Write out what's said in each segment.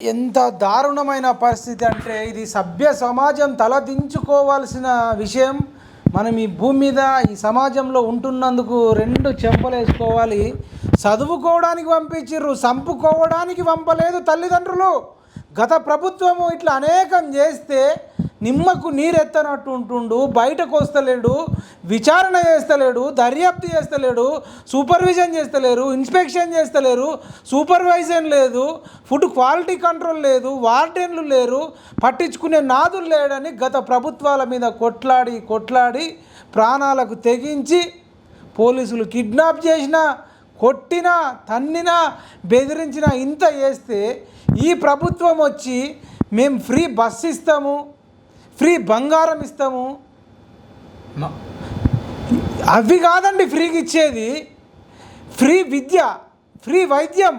ఎంత దారుణమైన పరిస్థితి అంటే ఇది సభ్య సమాజం తలదించుకోవాల్సిన విషయం. మనం ఈ భూమి మీద ఈ సమాజంలో ఉంటున్నందుకు రెండు చెంపలేసుకోవాలి చదువుకోవడానికి పంపించిర్రు చంపుకోవడానికి పంపలేదు తల్లిదండ్రులు. గత ప్రభుత్వము ఇట్లా అనేకం చేస్తే నిమ్మకు నీరెత్తనట్టు ఉంటుండు బయటకు వస్తలేడు విచారణ చేస్తలేడు దర్యాప్తు చేస్తలేడు సూపర్విజన్ చేస్తలేరు ఇన్స్పెక్షన్ చేస్తలేరు సూపర్వైజన్ లేదు ఫుడ్ క్వాలిటీ కంట్రోల్ లేదు వార్డెన్లు లేరు పట్టించుకునే నాదులు లేడని గత ప్రభుత్వాల మీద కొట్లాడి కొట్లాడి ప్రాణాలకు తెగించి పోలీసులు కిడ్నాప్ చేసిన కొట్టినా తన్నినా బెదిరించిన ఇంత చేస్తే ఈ ప్రభుత్వం వచ్చి మేము ఫ్రీ బస్ ఇస్తాము. ఫ్రీ బంగారం ఇస్తాము. అవి కాదండి ఫ్రీగా ఇచ్చేది ఫ్రీ విద్య ఫ్రీ వైద్యం.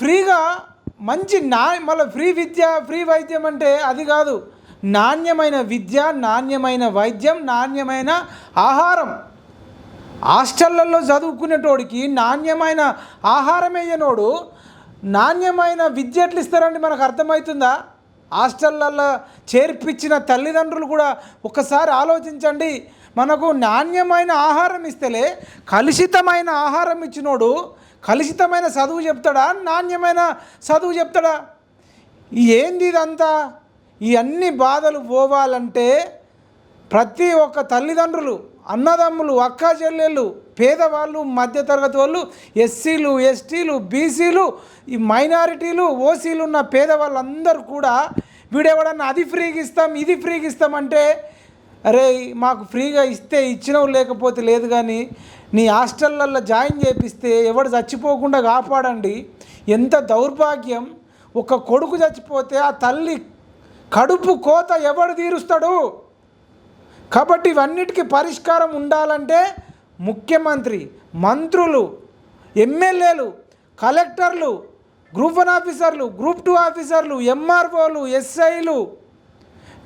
ఫ్రీగా మంచి నా మళ్ళీ ఫ్రీ విద్య ఫ్రీ వైద్యం అంటే అది కాదు. నాణ్యమైన విద్య నాణ్యమైన వైద్యం నాణ్యమైన ఆహారం. హాస్టళ్ళల్లో చదువుకునేటోడికి నాణ్యమైన ఆహారం వేయనోడు నాణ్యమైన విద్య ఎట్లా ఇస్తారండి మనకు అర్థమవుతుందా? హాస్టళ్ళల్లో చేర్పించిన తల్లిదండ్రులు కూడా ఒక్కసారి ఆలోచించండి. మనకు నాణ్యమైన ఆహారం ఇస్తేలే కలుషితమైన ఆహారం ఇచ్చినోడు కలుషితమైన చదువు చెప్తాడా? నాణ్యమైన చదువు చెప్తాడా? ఏంది ఇదంతా? ఈ అన్ని బాధలు పోవాలంటే ప్రతి ఒక్క తల్లిదండ్రులు అన్నదమ్ములు అక్క చెల్లెళ్ళు పేదవాళ్ళు మధ్యతరగతి వాళ్ళు ఎస్సీలు ఎస్టీలు బీసీలు ఈ మైనారిటీలు ఓసీలు ఉన్న పేదవాళ్ళందరూ కూడా వీడెవడన్నా అది ఫ్రీగా ఇస్తాం ఇది ఫ్రీగా ఇస్తామంటే అరే మాకు ఫ్రీగా ఇస్తే ఇచ్చినవు లేకపోతే లేదు కానీ నీ హాస్టళ్ళల్లో జాయిన్ చేపిస్తే ఎవడు చచ్చిపోకుండా కాపాడండి. ఎంత దౌర్భాగ్యం. ఒక కొడుకు చచ్చిపోతే ఆ తల్లి కడుపు కోత ఎవడు తీరుస్తాడు? కాబట్టి ఇవన్నిటికీ పరిష్కారం ఉండాలంటే ముఖ్యమంత్రి మంత్రులు ఎమ్మెల్యేలు కలెక్టర్లు గ్రూప్ వన్ ఆఫీసర్లు గ్రూప్ టూ ఆఫీసర్లు ఎంఆర్ఓలు ఎస్ఐలు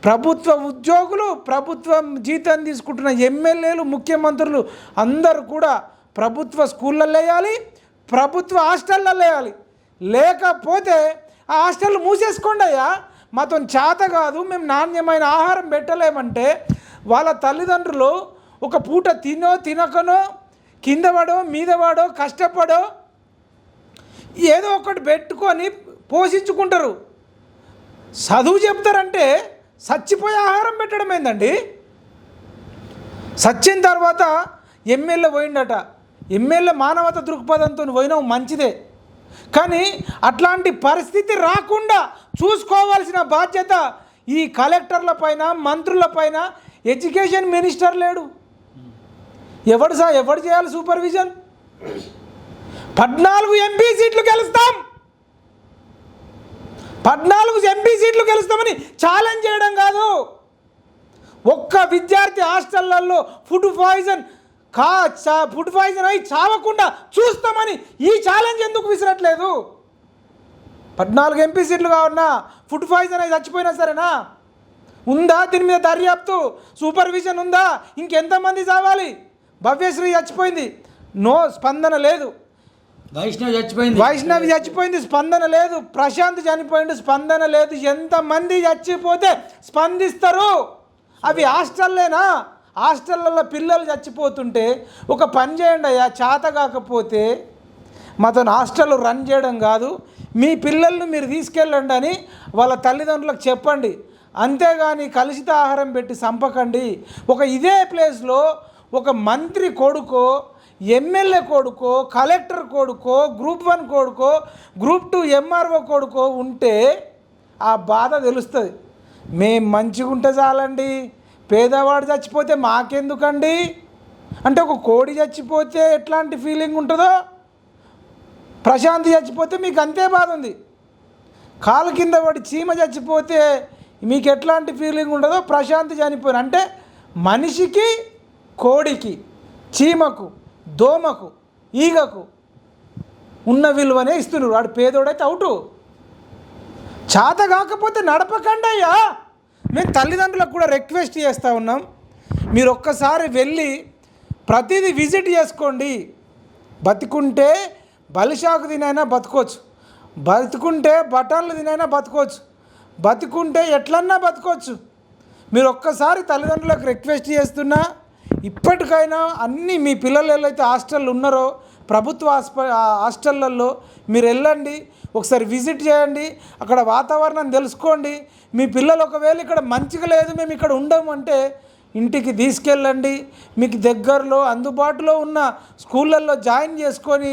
ప్రభుత్వ ఉద్యోగులు ప్రభుత్వం జీతం తీసుకుంటున్న ఎమ్మెల్యేలు ముఖ్యమంత్రులు అందరూ కూడా ప్రభుత్వ స్కూళ్ళల్లో వేయాలి ప్రభుత్వ హాస్టల్లో వేయాలి. లేకపోతే ఆ హాస్టల్ మూసేసుకోండి అయ్యా. మాతో చేత కాదు మేము నాణ్యమైన ఆహారం పెట్టలేమంటే వాళ్ళ తల్లిదండ్రులు ఒక పూట తినో తినకనో కింద పడో మీద పడో కష్టపడో ఏదో ఒకటి పెట్టుకొని పోషించుకుంటారు. చదువు చెప్తారంటే చచ్చిపోయే ఆహారం పెట్టడం ఏందండి? చచ్చిన తర్వాత ఎమ్మెల్యే పోయిండట. ఎమ్మెల్యే మానవత దృక్పథంతో పోయినావు మంచిదే. కానీ అట్లాంటి పరిస్థితి రాకుండా చూసుకోవాల్సిన బాధ్యత ఈ కలెక్టర్ల పైన మంత్రుల పైన ఎడ్యుకేషన్ మినిస్టర్ లేడు. ఎవడు సా ఎవడు చేయాలి సూపర్విజన్? పద్నాలుగు ఎంపీ సీట్లు గెలుస్తాం. పద్నాలుగు ఎంపీ సీట్లు గెలుస్తామని ఛాలెంజ్ చేయడం కాదు. ఒక్క విద్యార్థి హాస్టళ్ళలో ఫుడ్ పాయిజన్ కా చా- ఫుడ్ పాయిజన్ అయి చావకుండా చూస్తామని ఈ ఛాలెంజ్ ఎందుకు విసిరట్లేదు? పద్నాలుగు ఎంపీ సీట్లు కావన్నా ఫుడ్ పాయిజన్ అయి చచ్చిపోయినా సరేనా? ఉందా దీని మీద దర్యాప్తు? సూపర్విజన్ ఉందా? ఇంకెంతమంది చావాలి? భవ్యశ్రీ చచ్చిపోయింది. నో స్పందన లేదు. వైష్ణవ్ చచ్చిపోయింది. వైష్ణవి చచ్చిపోయింది స్పందన లేదు. ప్రశాంత్ చనిపోయింది స్పందన లేదు. ఎంతమంది చచ్చిపోతే స్పందిస్తారు? అవి హాస్టల్లేనా? హాస్టళ్ళల్లో పిల్లలు చచ్చిపోతుంటే ఒక పని చేయండి అయ్యా చేత కాకపోతే మాతో హాస్టల్ రన్ చేయడం కాదు. మీ పిల్లల్ని మీరు తీసుకెళ్ళండి అని వాళ్ళ తల్లిదండ్రులకు చెప్పండి. అంతేగాని కలుషిత ఆహారం పెట్టి చంపకండి ఒక ఇదే ప్లేస్లో ఒక మంత్రి కొడుకో ఎమ్మెల్యే కొడుకో కలెక్టర్ కొడుకో గ్రూప్ వన్ కొడుకో గ్రూప్ టూ ఎంఆర్ఓ కొడుకో ఉంటే ఆ బాధ తెలుస్తుంది. మేం మంచిగా ఉంటే చాలండి. పేదవాడు చచ్చిపోతే మాకెందుకండి? అంటే ఒక కోడి చచ్చిపోతే ఎట్లాంటి ఫీలింగ్ ఉంటుందో? ప్రశాంతి చచ్చిపోతే మీకు అంతే బాధ ఉంది. కాలు కింద పడి చీమ చచ్చిపోతే మీకు ఎట్లాంటి ఫీలింగ్ ఉండదో ప్రశాంతి చనిపోయిన. అంటే మనిషికి కోడికి చీమకు దోమకు ఈగకు ఉన్న విలువనే ఇస్తున్నారు. వాడు పేదోడైతే అవుటు. చేత కాకపోతే నడపకండి అయ్యా. మేము తల్లిదండ్రులకు కూడా రిక్వెస్ట్ చేస్తూ ఉన్నాం. మీరు ఒక్కసారి వెళ్ళి ప్రతిదీ విజిట్ చేసుకోండి. బతికుంటే బలిషాకు తినైనా బతుకోవచ్చు. బతుకుంటే బటన్లు తినైనా బతకవచ్చు. బతుకుంటే ఎట్లన్నా బతకవచ్చు మీరు ఒక్కసారి తల్లిదండ్రులకు రిక్వెస్ట్ చేస్తున్నా ఇప్పటికైనా అన్ని మీ పిల్లలు ఎవరైతే హాస్టల్లో ఉన్నారో ప్రభుత్వ హాస్ప హాస్టళ్ళల్లో మీరు వెళ్ళండి ఒకసారి విజిట్ చేయండి అక్కడ వాతావరణం తెలుసుకోండి. మీ పిల్లలు ఒకవేళ ఇక్కడ మంచిగా లేదు మేము ఇక్కడ ఉండము అంటే ఇంటికి తీసుకెళ్ళండి. మీకు దగ్గరలో అందుబాటులో ఉన్న స్కూళ్ళల్లో జాయిన్ చేసుకొని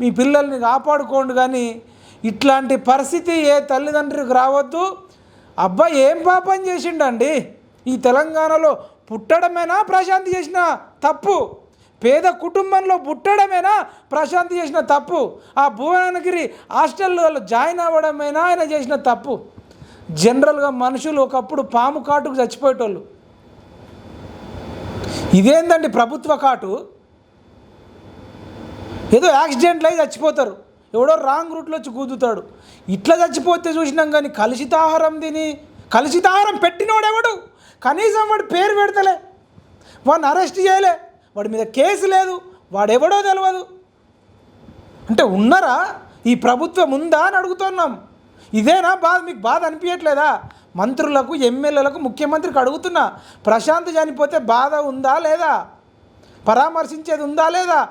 మీ పిల్లల్ని కాపాడుకోండి కానీ ఇట్లాంటి పరిస్థితి ఏ తల్లిదండ్రులకు రావద్దు. అబ్బాయి ఏం పాపం చేసిండండి? ఈ తెలంగాణలో పుట్టడమేనా ప్రశాంతి చేసిన తప్పు? పేద కుటుంబంలో పుట్టడమేనా ప్రశాంతి చేసిన తప్పు? ఆ భువనగిరి హాస్టల్లో జాయిన్ అవ్వడమేనా ఆయన చేసిన తప్పు? జనరల్గా మనుషులు ఒకప్పుడు పాము కాటుకు చచ్చిపోయేటోళ్ళు. ఇదేందండి ప్రభుత్వ కాటు? ఏదో యాక్సిడెంట్లు అయి చచ్చిపోతారు. ఎవడో రాంగ్ రూట్లో వచ్చి కూదుతాడు. ఇట్లా చచ్చిపోతే చూసినాం కానీ కలుషితాహారం తిని కలుషితాహారం పెట్టినోడెవడు? కనీసం వాడు పేరు పెడతలే. వాడిని అరెస్ట్ చేయలే. వాడి మీద కేసు లేదు. వాడెవడో తెలియదు అంటే ఉన్నారా? ఈ ప్రభుత్వం ఉందా అని అడుగుతున్నాం. ఇదేనా బాధ? మీకు బాధ అనిపించట్లేదా? మంత్రులకు ఎమ్మెల్యేలకు ముఖ్యమంత్రికి అడుగుతున్నా. ప్రశాంత్ చనిపోతే బాధ ఉందా లేదా? పరామర్శించేది ఉందా లేదా?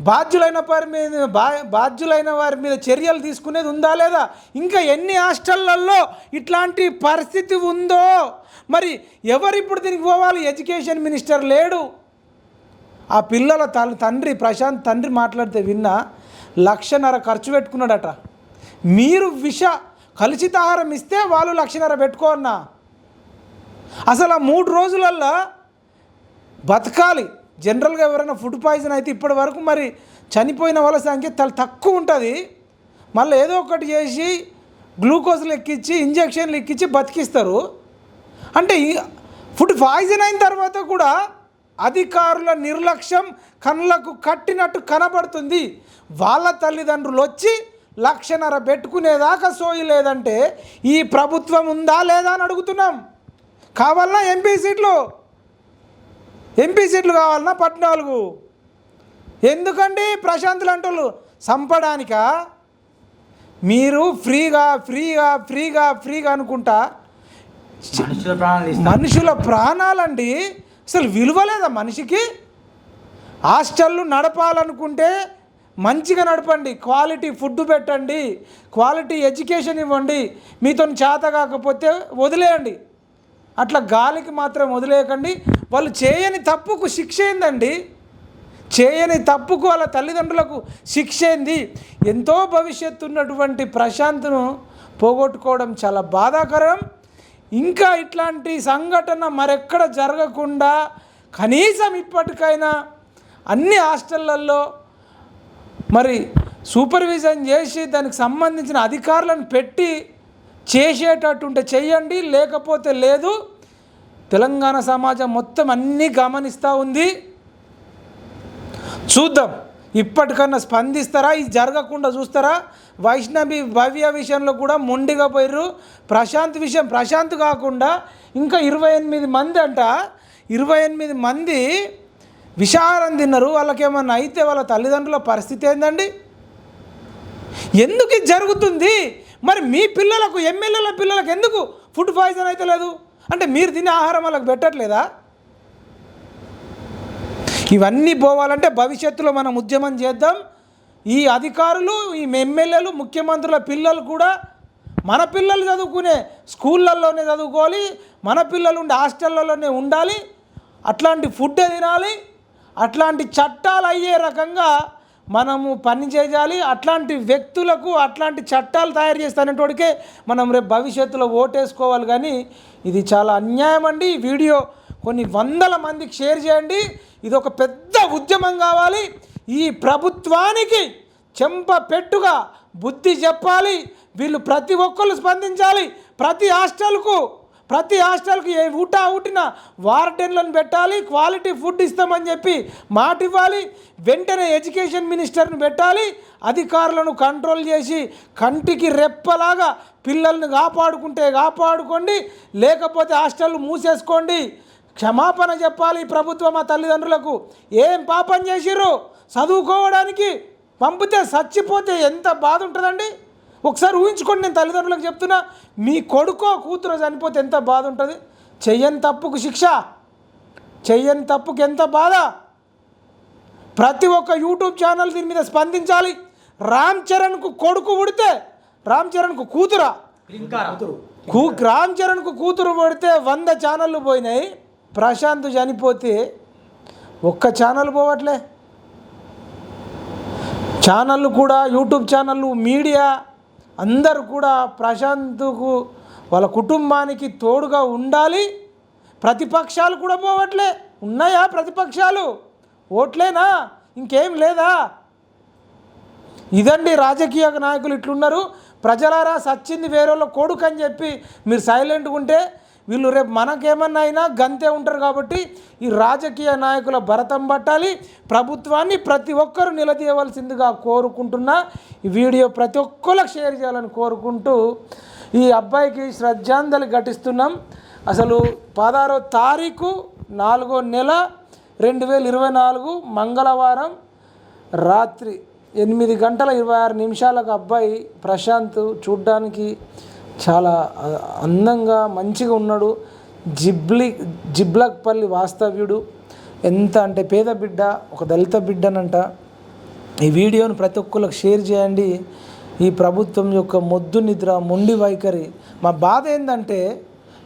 బాధ్యులైన వారి మీద బా బాధ్యులైన వారి మీద చర్యలు తీసుకునేది ఉందా లేదా? ఇంకా ఎన్ని హాస్టళ్ళలో ఇట్లాంటి పరిస్థితి ఉందో? మరి ఎవరు ఇప్పుడు దీనికి పోవాలి? ఎడ్యుకేషన్ మినిస్టర్ లేడు. ఆ పిల్లల తల్లి తండ్రి ప్రశాంత్ తండ్రి మాట్లాడితే విన్నా లక్షన్నర ఖర్చు పెట్టుకున్నాడట. మీరు విష కలుషితాహారం ఇస్తే వాళ్ళు లక్షన్నర పెట్టుకోన్నా అసలు ఆ మూడు రోజులల్లో బతకాలి. జనరల్గా ఎవరైనా ఫుడ్ పాయిజన్ అయితే ఇప్పటి వరకు మరి చనిపోయిన వాళ్ళ సంఖ్య చాలా తక్కువ ఉంటుంది. మళ్ళీ ఏదో ఒకటి చేసి గ్లూకోజ్లు ఎక్కించి ఇంజక్షన్లు ఎక్కించి బతికిస్తారు. అంటే ఫుడ్ పాయిజన్ అయిన తర్వాత కూడా అధికారుల నిర్లక్ష్యం కళ్ళకు కట్టినట్టు కనబడుతుంది. వాళ్ళ తల్లిదండ్రులు వచ్చి లక్షన్నర పెట్టుకునేదాకా సోయి లేదంటే ఈ ప్రభుత్వం ఉందా లేదా అని అడుగుతున్నాం. కావాలన్నా ఎంపీ సీట్లు. ఎంపీ సీట్లు కావాలన్నా పద్నాలుగు. ఎందుకండి ప్రశాంతులు అంటోళ్ళు చంపడానికా మీరు ఫ్రీగా ఫ్రీగా ఫ్రీగా ఫ్రీగా అనుకుంటా. మనుషుల ప్రాణాలండి. అసలు విలువ లేదా మనిషికి? హాస్టళ్ళు నడపాలనుకుంటే మంచిగా నడపండి. క్వాలిటీ ఫుడ్ పెట్టండి. క్వాలిటీ ఎడ్యుకేషన్ ఇవ్వండి. మీతో చేత కాకపోతే వదిలేయండి. అట్లా గాలికి మాత్రం వదిలేయకండి. వాళ్ళు చేయని తప్పుకు శిక్ష ఏందండి? చేయని తప్పుకు వాళ్ళ తల్లిదండ్రులకు శిక్ష ఏంది? ఎంతో భవిష్యత్తు ఉన్నటువంటి ప్రశాంత్ను పోగొట్టుకోవడం చాలా బాధాకరం. ఇంకా ఇట్లాంటి సంఘటన మరెక్కడ జరగకుండా కనీసం ఇప్పటికైనా అన్ని హాస్టళ్ళల్లో మరి సూపర్విజన్ చేసి దానికి సంబంధించిన అధికారులను పెట్టి చేసేటట్టుంటే చెయ్యండి లేకపోతే లేదు. తెలంగాణ సమాజం మొత్తం అన్నీ గమనిస్తూ ఉంది. చూద్దాం ఇప్పటికన్నా స్పందిస్తారా? ఇది జరగకుండా చూస్తారా? వైష్ణవి భవ్య విషయంలో కూడా మొండిగా పోయారు ప్రశాంత్ విషయం ప్రశాంత్ కాకుండా ఇంకా ఇరవై ఎనిమిది మంది అంట. ఇరవై ఎనిమిది మంది విషారం తిన్నారు. వాళ్ళకేమన్నా అయితే వాళ్ళ తల్లిదండ్రుల పరిస్థితి ఏందండి? ఎందుకు ఇది జరుగుతుంది? మరి మీ పిల్లలకు ఎమ్మెల్యేల పిల్లలకు ఎందుకు ఫుడ్ పాయిజన్ అయితే లేదు? అంటే మీరు తినే ఆహారం వాళ్ళకి పెట్టట్లేదా? ఇవన్నీ పోవాలంటే భవిష్యత్తులో మనం ఉద్యమం చేద్దాం. ఈ అధికారులు ఈ ఎమ్మెల్యేలు ముఖ్యమంత్రుల పిల్లలు కూడా మన పిల్లలు చదువుకునే స్కూళ్ళల్లోనే చదువుకోవాలి. మన పిల్లలు ఉండే హాస్టళ్ళలోనే ఉండాలి. అట్లాంటి ఫుడ్ తినాలి. అట్లాంటి చట్టాలు అయ్యే రకంగా మనము పని చేయాలి అట్లాంటి వ్యక్తులకు అట్లాంటి చట్టాలు తయారు చేస్తానేటోడికే మనం రేపు భవిష్యత్తులో ఓటేసుకోవాలి. కానీ ఇది చాలా అన్యాయం అండి. ఈ వీడియో కొన్ని వందల మందికి షేర్ చేయండి. ఇది ఒక పెద్ద ఉద్యమం కావాలి. ఈ ప్రభుత్వానికి చెంప పెట్టుగా బుద్ధి చెప్పాలి. వీళ్ళు ప్రతి ఒక్కరు స్పందించాలి. ప్రతి హాస్టల్కు ప్రతి హాస్టల్కి ఏ ఊటా ఊటిన వార్డెన్లను పెట్టాలి క్వాలిటీ ఫుడ్ ఇస్తామని చెప్పి మాట ఇవ్వాలి వెంటనే ఎడ్యుకేషన్ మినిస్టర్ని పెట్టాలి అధికారులను కంట్రోల్ చేసి కంటికి రెప్పలాగా పిల్లల్ని కాపాడుకుంటే కాపాడుకోండి లేకపోతే హాస్టల్ మూసేసుకోండి. క్షమాపణ చెప్పాలి ప్రభుత్వం మా తల్లిదండ్రులకు. ఏం పాపం చేసిర్రు? చదువుకోవడానికి పంపితే చచ్చిపోతే ఎంత బాధ ఉంటుందండి? ఒకసారి ఊహించుకోండి నేను తల్లిదండ్రులకు చెప్తున్నా మీ కొడుకో కూతురు చనిపోతే ఎంత బాధ ఉంటుంది? చెయ్యని తప్పుకు శిక్ష చెయ్యని తప్పుకు ఎంత బాధ? ప్రతి ఒక్క యూట్యూబ్ ఛానల్ దీని మీద స్పందించాలి. రామ్ చరణ్కు కొడుకు ఉడితే రామ్ చరణ్కు కూతురా? ఇంకా కూ రామ్ చరణ్కు కూతురు పడితే వంద ఛానళ్ళు పోయినాయి. ప్రశాంత్ చనిపోతే ఒక్క ఛానల్ పోవట్లే. ఛానళ్ళు కూడా యూట్యూబ్ ఛానళ్ళు మీడియా అందరూ కూడా ప్రశాంత్కు వాళ్ళ కుటుంబానికి తోడుగా ఉండాలి. ప్రతిపక్షాలు కూడా పోవట్లే. ఉన్నాయా ప్రతిపక్షాలు? ఓట్లేనా? ఇంకేం లేదా? ఇదండి రాజకీయ నాయకులు ఇట్లున్నారు. ప్రజలారా సచ్చింది వేరేళ్ళ కొడుకు అని చెప్పి మీరు సైలెంట్గా ఉంటే వీళ్ళు రేపు మనకేమన్నా అయినా గంతే ఉంటారు కాబట్టి ఈ రాజకీయ నాయకుల భరతం పట్టాలి. ప్రభుత్వాన్ని ప్రతి ఒక్కరూ నిలదీయవలసిందిగా కోరుకుంటున్నా. ఈ వీడియో ప్రతి ఒక్కరికి షేర్ చేయాలని కోరుకుంటూ ఈ అబ్బాయికి శ్రద్ధాంజలి ఘటిస్తున్నాం. అసలు పదహారో తారీఖు నాలుగో నెల రెండు వేల ఇరవై నాలుగు మంగళవారం రాత్రి ఎనిమిది గంటల ఇరవై ఆరు నిమిషాలకు అబ్బాయి ప్రశాంత్ చూడ్డానికి చాలా అందంగా మంచిగా ఉన్నాడు. జిబ్లి జిబ్లక్పల్లి వాస్తవ్యుడు. ఎంత అంటే పేద బిడ్డ ఒక దళిత బిడ్డనంట. ఈ వీడియోను ప్రతి ఒక్కరికి షేర్ చేయండి. ఈ ప్రభుత్వం యొక్క మొద్దు నిద్ర మొండి వైఖరి. మా బాధ ఏంటంటే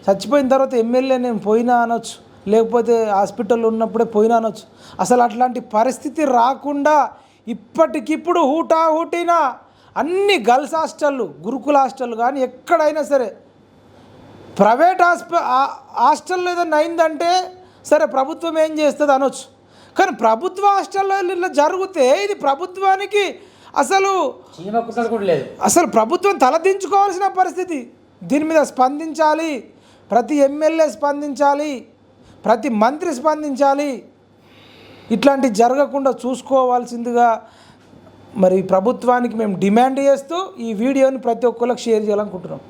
చచ్చిపోయిన తర్వాత ఎమ్మెల్యే నేను పోయినా అనొచ్చు. లేకపోతే హాస్పిటల్లో ఉన్నప్పుడే పోయినా అనొచ్చు. అసలు అట్లాంటి పరిస్థితి రాకుండా ఇప్పటికిప్పుడు హూటా హూటినా అన్ని గర్ల్స్ హాస్టళ్ళు గురుకుల హాస్టల్ కానీ ఎక్కడైనా సరే ప్రైవేట్ హాస్ప హాస్టల్లో ఏదైనా అయిందంటే సరే ప్రభుత్వం ఏం చేస్తుంది అనొచ్చు. కానీ ప్రభుత్వ హాస్టల్లో ఇలా జరిగితే ఇది ప్రభుత్వానికి అసలు అసలు ప్రభుత్వం తలదించుకోవాల్సిన పరిస్థితి. దీని మీద స్పందించాలి ప్రతి ఎమ్మెల్యే స్పందించాలి ప్రతి మంత్రి స్పందించాలి. ఇట్లాంటి జరగకుండా చూసుకోవాల్సిందిగా మరి ప్రభుత్వానికి మేము డిమాండ్ చేస్తూ ఈ వీడియోని ప్రతి ఒక్కరికి షేర్ చేయాలనుకుంటున్నాం.